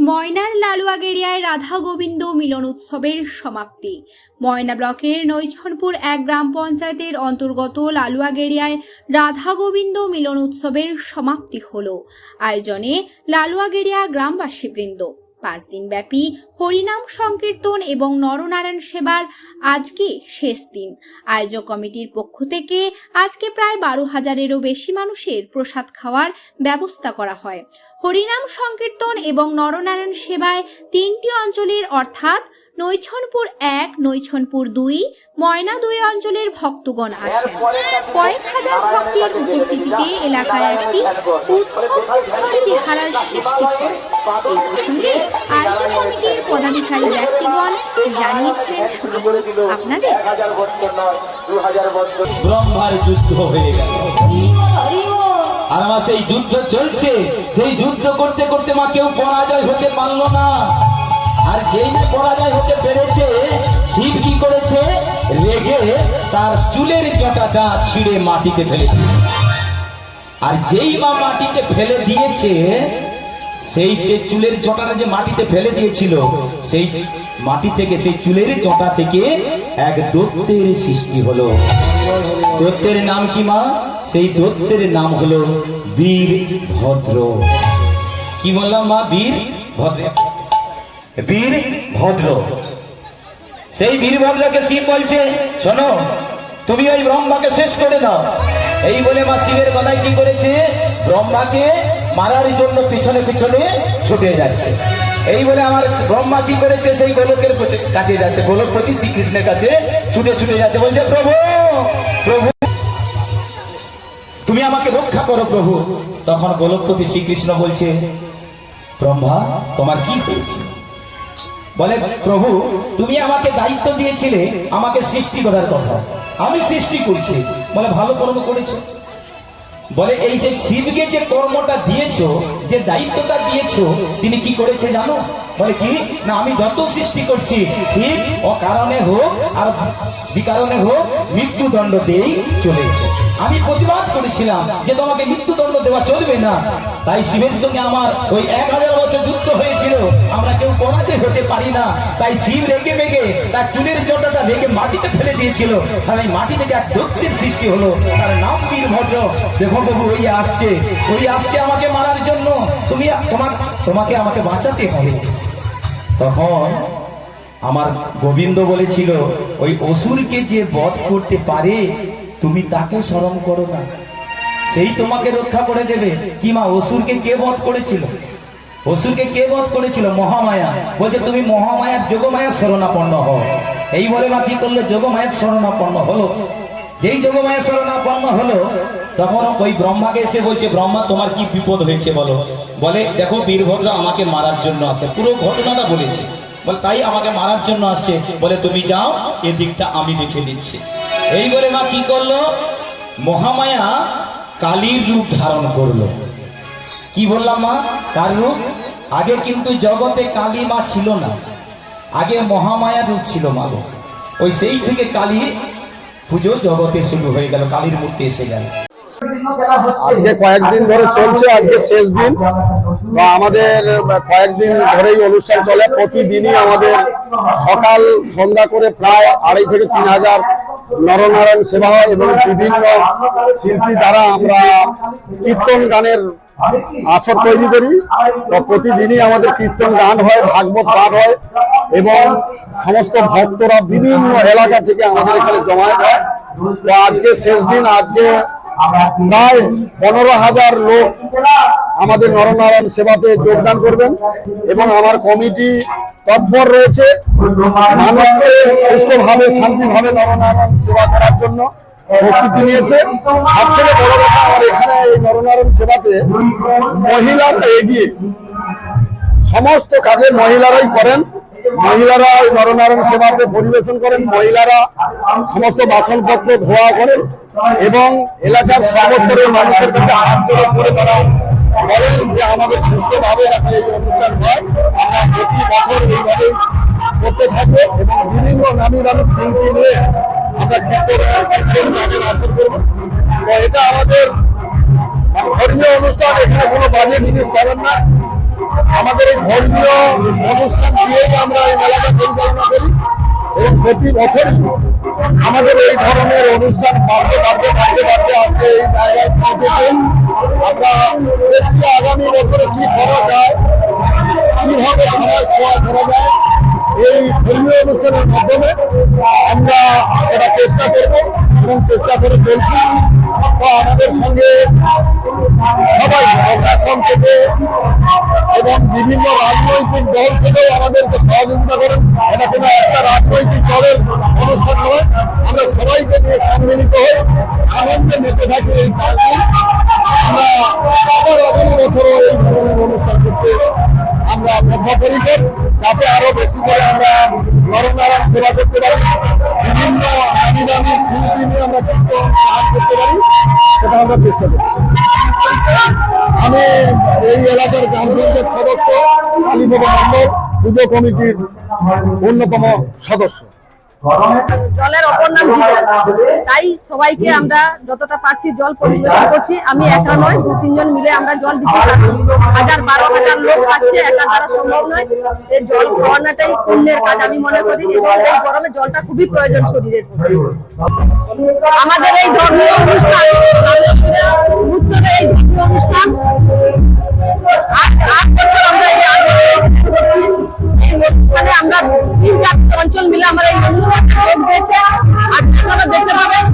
ময়নার লালুয়াগেরিয়ায় রাধা গোবিন্দ মিলন উৎসবের সমাপ্তি। ময়না ব্লকের নৈছনপুর এক গ্রাম পঞ্চায়েতের অন্তর্গত লালুয়াগেরিয়ায় রাধা গোবিন্দ মিলন উৎসবের সমাপ্তি হল। আয়োজনে লালুয়াগেরিয়া গ্রামবাসীবৃন্দ। পাঁচ দিনব্যাপী হরিনাম সংকীর্তন এবং নরনারায়ণ সেবার আজকে শেষ দিন? আয়োজক কমিটির পক্ষ থেকে আজকে প্রায় বারো হাজারেরও বেশি মানুষের প্রসাদ খাওয়ার ব্যবস্থা করা হয়। হরিনাম সংকীর্তন এবং নরনারায়ণ সেবায় তিনটি অঞ্চলের অর্থাৎ নৈছনপুর এক, নৈছনপুর দুই, ময়না দুই অঞ্চলের ভক্তগণ আসেন। কয়েক হাজার ভক্তের উপস্থিতিতে এলাকায় একটি উৎসবমুখর চেহারার সৃষ্টি হয়। এই প্রসঙ্গে আয়োজক কমিটির পদাধিকারী ব্যক্তিগণ জানিয়েছিলেন আপনাদের ব্রহ্মার যুদ্ধ হয়ে আর আমার সেই যুদ্ধ চলছে, সেই যুদ্ধ করতে করতে মা কেউ পরাজয় হতে পারল না। আর যেই না পরাজয় হতে পেরেছে, শিব কি করেছে? রেগে তার চুলের জটাটা ছিঁড়ে মাটিতে ফেলে দিয়েছে আর যেই মা মাটিতে ফেলে দিয়েছে সেই যে চুলের জটাটা যে মাটিতে ফেলে দিয়েছিল, সেই মাটি থেকে, সেই চুলের জটা থেকে এক দত্তের সৃষ্টি হলো। দত্তের নাম কি মা? সেই দত্তের নাম হলো বীর ভদ্র। কি বললাম মা? বীর ভদ্র। বীর ভদ্র। সেই বীরভদ্রকে শিব বলছে, শোনো, তুমি ওই ব্রহ্মাকে শেষ করে দাও। এই বলে মা শিবের গলায় কি করেছে? ব্রহ্মাকে মারার জন্য পিছনে পিছনে ছুটে যাচ্ছে। এই বলে আমার ব্রহ্মা কি করেছে? সেই গোলকের কাছে যাচ্ছে। গোলকপতি শ্রীকৃষ্ণের কাছে ছুটে ছুটে যাচ্ছে। বলছে, প্রভু প্রভু, তুমি আমাকে রক্ষা করো, প্রভু। তখন গোলকপতি শ্রীকৃষ্ণ বলছে, ব্রহ্মা, তোমার কি হয়েছে? বলে, প্রভু, তুমি আমাকে দায়িত্ব দিয়েছিলে, আমাকে সৃষ্টি করার কথা। আমি সৃষ্টি করছি। বলে, ভালো কর্ম করেছ। বলে এই যে শিবকে যে কর্মটা দিয়েছ যে দায়িত্বটা দিয়েছ তিনি কি করেছে জানো? বলে কি? না, আমি যত সৃষ্টি করছি, শিব অকারণে হোক আর বিকারণে হোক, মৃত্যুদণ্ড দিয়েই চলেছে আমি প্রতিবাদ করেছিলাম যে তোমাকে মৃত্যুদণ্ড দেওয়া চলবে না। তাই শিবের সঙ্গে আমার ওই এক হাজার বছর যুদ্ধ হয়েছিল। আমরা কেউ পরাজয় হতে পারি না। তাই শিব রেগে মেগে তার চুলের জটাটা রেগে মাটিতে ফেলে দিয়েছিল। তাহলে এই মাটি থেকে এক দক্ষিণ সৃষ্টি হলো। তার নাম বীরভদ্র। দেখো প্রভু, ওই আসছে। ওই আসছে আমাকে মারার জন্য। তুমি তোমাকে আমাকে বাঁচাতে হবে। তখন আমার গোবিন্দ বলেছিল, ওই অসুরকে যে বধ করতে পারে, তুমি তাকে স্মরণ করো না। সেই তোমাকে রক্ষা করে দেবে। কি মা, অসুরকে কে বধ করেছিল? অসুরকে কে বধ করেছিল? মহামায়া। বলছে, তুমি মহামায়ার যোগমায়ার শরণাপন্ন হও। এই বলে মা কি করল? যোগমায়ার শরণাপন্ন হলো। যেই যোগমায়ের শরণাপন্ন হলো তখন ওই ব্রহ্মাকে এসে বলছে, ব্রহ্মা, তোমার কি বিপদ হয়েছে বলো? বলে, দেখো, বীরভদ্র আমাকে মারার জন্য আসে। পুরো ঘটনাটা বলেছে। বলে, তাই আমাকে মারার জন্য আসছে বলে, তুমি যাও, এদিকটা আমি দেখে নিচ্ছি। এই বলে মা কি করল? মহামায়া কালীর রূপ ধারণ করল। কি বললাম মা? কার রূপ? আগে কিন্তু জগতে কালী মা ছিল না। আগে মহামায়া রূপ ছিল মা। ওই সেই থেকে কালী পুজো জগতে শুরু হয়ে গেল, কালীর মূর্তি এসে গেল। আজকে কয়েকদিন ধরে চলছে, আজকে শেষ দিন। তো আমাদের কয়েকদিন ধরেই অনুষ্ঠান চলে। প্রতিদিনই আমাদের সকাল, সন্ধ্যা করে প্রায় আড়াই থেকে তিন হাজার নরনারায়ণ সেবা হয় এবং বিভিন্ন শিল্পী দ্বারা আমরা কীর্তন গানের আসর তৈরি করি। তো প্রতিদিনই আমাদের কীর্তন গান হয়, ভাগবত পাঠ হয় এবং সমস্ত ভক্তরা বিভিন্ন এলাকা থেকে আমাদের এখানে জমায়েত হয়। তো আজকে শেষ দিন, আজকে প্রায় পনেরো হাজার লোক আমাদের নরনারায়ণ সেবাতে যোগদান করবেন এবং আমার কমিটি তৎপর রয়েছে মানুষকে সুস্থভাবে শান্তিভাবে নরনারায়ণ সেবা করার জন্য প্রস্তুতি নিয়েছে। সব থেকে বড় কথা, আমার এখানে এই নরনারায়ণ সেবাতে মহিলারা এগিয়ে, সমস্ত কাজে মহিলারাই করেন। মহিলারা ওই নরনারায়ণ সেবাতে পরিবেশন করেন, মহিলারা সমস্ত বাসনপত্র ধোয়া করেন এবং এলাকার সমস্তরের মানুষের কাছে হাত করে তারা বলেন যে আমাদের সুস্থভাবে যাতে এই অনুষ্ঠান হয় আমরা প্রতি বছর এইভাবেই করতে থাকব এবং বিভিন্ন নামি দামি শিল্পী নিয়ে আমরা কীর্তন গানের আসর করব। এটা আমাদের ধর্মীয় অনুষ্ঠান, এখানে কোনো বাজে জিনিস করেন না। আমাদের এই ধর্মীয় অনুষ্ঠান দিয়েই আমরা এই মেলাটা পরিচালনা করি। এবং প্রতি বছরই আমাদের এই ধরনের অনুষ্ঠান বাড়তে বাড়তে বাড়তে বাড়তে আজকে এই জায়গায় পৌঁছেছে। আমরা দেখছি আগামী বছরে কি করা যায়, কীভাবে সমাজ সেবা করা যায়। এই ধর্মীয় অনুষ্ঠানের মাধ্যমে আমরা সেটা চেষ্টা করব এবং চেষ্টা করে চলছি। আমাদের সঙ্গে সবাই প্রশাসন থেকে এবং বিভিন্ন রাজনৈতিক দল থেকেও আমাদেরকে সহযোগিতা করেন। এটা কোনো একটা রাজনৈতিক দলের অনুষ্ঠান নয়। আমরা সবাইকে নিয়ে সম্মিলিত হয়ে আনন্দে মেতে থাকি এই পাঁচদিন আমরা আবার আগামী বছরও এই ধরনের অনুষ্ঠান করতে আমরা বদ্ধপরিকর যাতে আরও বেশি করে আমরা নরনারায়ণ সেবা করতে পারি। শিল্পী নিয়ে আমরা কীর্তন কাজ করতে পারি, সেটা আমরা চেষ্টা করি আমি এই এলাকার গ্রাম পঞ্চায়েত সদস্য কালীপদ মন্ডল পুজো কমিটির অন্যতম সদস্য। জলের অপর নাম জীবন তাই সবাইকে আমরা যতটা পারছি জল পরিবেশন করছি। আমি একা নয় দু তিনজন মিলে আমরা জল দিচ্ছি। হাজার বারো হাজার লোক খাচ্ছে একা দ্বারা সম্ভব নয়। এই জল খাওয়ানোটাই পুণ্যের কাজ আমি মনে করি। এই গরমে জলটা খুবই প্রয়োজন শরীরের আমাদের এই ধর্মীয় অনুষ্ঠান এই ধর্মীয় অনুষ্ঠান অঞ্চল মিলে আমরা এই অনুষ্ঠানে আজ আপনারা দেখতে পাবেন,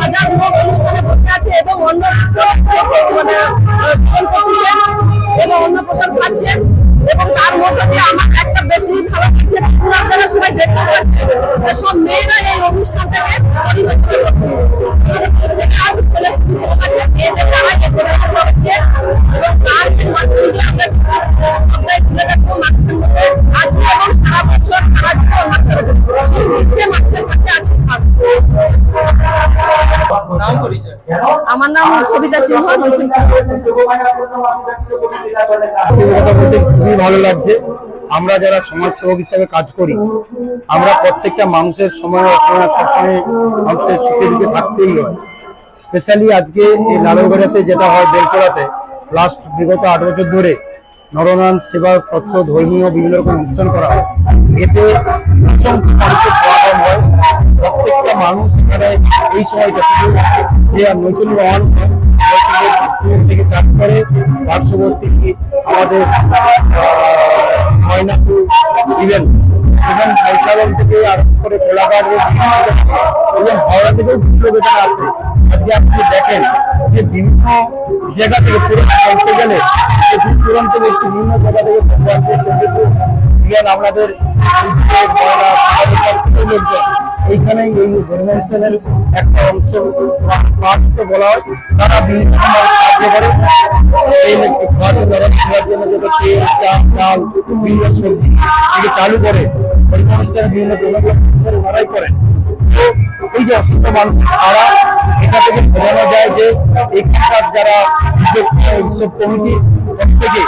হাজার লোক অনুষ্ঠানে বসে আছে এবং অন্য মানে এবং অন্য প্রসাদ খাচ্ছেন এবং তার মধ্যে দিয়ে আমার একটা বেশি ভালো লাগছে আপনারা সবাই দেখতে পাচ্ছেন। সব মেয়েরা এই অনুষ্ঠানটাকে করছে মানে এবং সারা বছর সারা আমার নাম সবিতা সিংহ খুবই ভালো লাগছে। আমরা যারা সমাজ সেবক হিসাবে কাজ করি, আমরা প্রত্যেকটা মানুষের সময় অসময় সবসময় মানুষের সুখে দুঃখে থাকতেই হয়। স্পেশালি আজকে এই লালনগড়াতে যেটা হয়, বেলতলাতে লাস্ট বিগত আট বছর ধরে নরনারায়ণ সেবা তৎস ধর্মীয় বিভিন্ন রকম অনুষ্ঠান করা হয়। এতে মানুষের সমাগম হয়। প্রত্যেকটা মানুষ এখানে এই সময়টা শুধু যে নৈচল্য হন থেকে চাপ করে, পার্শ্ববর্তী আমাদের ময়নাপুর ইভেন এবং ভাইসালন থেকে আরম্ভ করে কোলাঘাট এবং হাওড়া থেকেও বিভিন্ন আসে। আজকে আপনি দেখেন যে বিভিন্ন জায়গা থেকে চলতে গেলে দূর দূরান্ত ব্যক্তি বিভিন্ন জায়গা থেকে ময়না আমাদের লোকজন এইখানে এই ধর্ম অনুষ্ঠানের একটা অংশ পার্ট বলা হয়। তারা বিভিন্ন সাহায্য করে। এই খাওয়াতে ধরেন সেবার জন্য যত তেল, চাল, ডাল, বিভিন্ন সবজি থেকে চালু করে। ধর্ম অনুষ্ঠানে বিভিন্ন প্রোগ্রাম ওনারাই করেন। তো এই যে অসংখ্য মানুষের সারা এটা থেকে বোঝানো যায় যে এখানকার যারা উৎসব কমিটি, প্রত্যেকে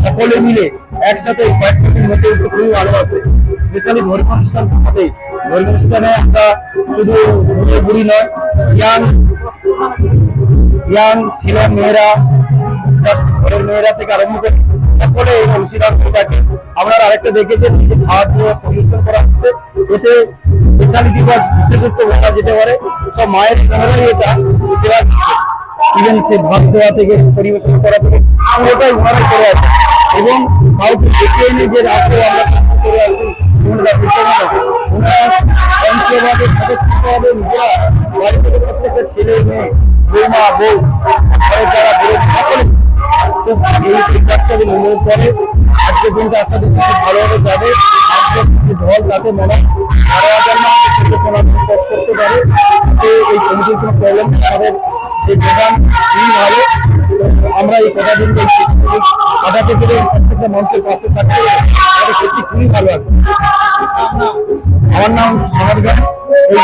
সকলে মিলে একসাথে কয়েকটা দিন মধ্যে খুবই ভালোবাসে স্পেশালি ধর্মীয় অনুষ্ঠান হবে ধর্মীয় অনুষ্ঠানে আমরা শুধু বুড়ি নয়, ইয়াং ইয়াং ছেলে মেয়েরা জাস্ট ঘরের মেয়েরা থেকে আরম্ভ করে সকলে অংশীদার করে থাকে আমরা আরেকটা দেখেছেন যে খাওয়ার জন্য পরিবেশন করা হচ্ছে। এতে স্পেশালিটি বা বিশেষত্ব বলা যেতে পারে। সব মায়ের বোনেরাই এটা সেবা দিচ্ছে ইভেন সে ভাত দেওয়া থেকে পরিবেশন করা থেকে পুরোটাই ওনারাই করে আছে এবং কাউকে ডেকে এনে যে রাসে আমরা করে আসছি ওনারা দিতে ওনারা নিজেরা বাড়ি প্রত্যেকটা ছেলে, মেয়ে, বৌমা, বউ ঘরে যারা বউ সকলে আজকের দিনটা আশা খুব ভালোভাবে যাবে। একশো কিছু তাতে মনে হয় হাজার করতে পারে। তো প্রবলেম আমাদের যে যোগান খুবই ভালো। আমরা এই কটা দিন কাটাতে পেরে প্রত্যেকটা মানুষের পাশে থাকতে আমাদের সত্যি খুবই ভালো আছে। আমার নাম সামাদ গান এই